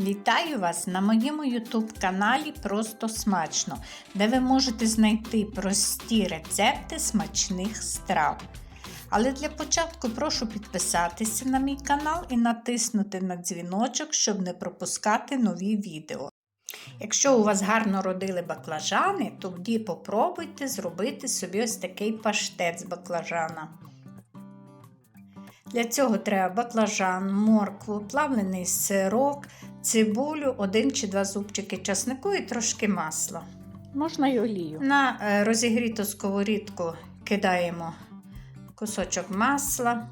Вітаю вас на моєму YouTube каналі Просто Смачно, де ви можете знайти прості рецепти смачних страв. Але для початку прошу підписатися на мій канал і натиснути на дзвіночок, щоб не пропускати нові відео. Якщо у вас гарно родили баклажани, тоді попробуйте зробити собі ось такий паштет з баклажана. Для цього треба баклажан, моркву, плавлений сирок, цибулю, один чи два зубчики часнику і трошки масла. Можна й олію. На е, розігріту сковорідку кидаємо кусочок масла.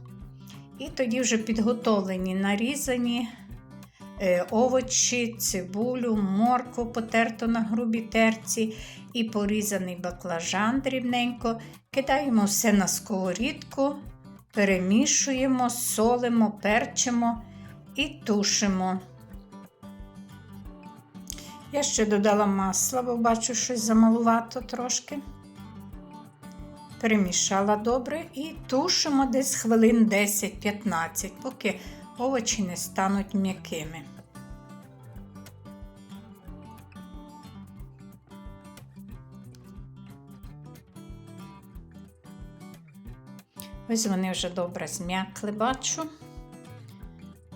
І тоді вже підготовлені нарізані е, овочі, цибулю, моркву потерто на грубій терці і порізаний баклажан дрібненько. Кидаємо все на сковорідку, перемішуємо, солимо, перчимо і тушимо. Я ще додала масла, бо бачу, щось замалувато трошки. Перемішала добре і тушимо десь хвилин 10-15, поки овочі не стануть м'якими. Ось вони вже добре зм'якли, бачу.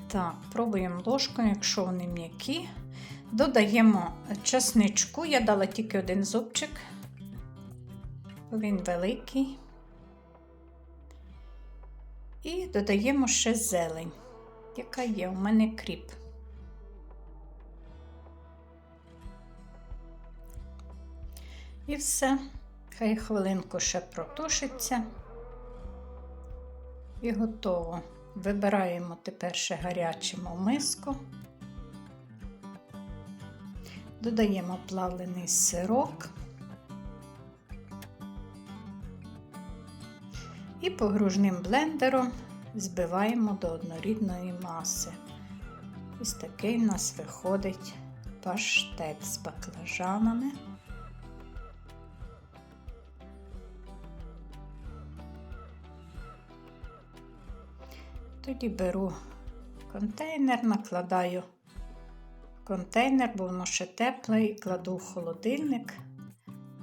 Так, пробуємо ложкою, якщо вони м'які. Додаємо чесничку, я дала тільки один зубчик, він великий. І додаємо ще зелень, яка є, у мене кріп. І все, хай хвилинку ще протушиться. І готово. Вибираємо тепер ще гарячимо миску. Додаємо плавлений сирок і погружним блендером збиваємо до однорідної маси. Ось такий у нас виходить паштет з баклажанами. Тоді беру контейнер, накладаю в контейнер, бо воно ще тепле, і кладу в холодильник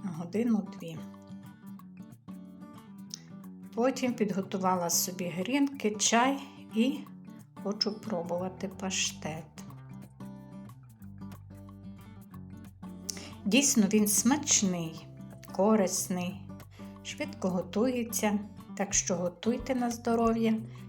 на годину-дві. Потім підготувала собі грінки, чай і хочу пробувати паштет. Дійсно, він смачний, корисний, швидко готується, так що готуйте на здоров'я.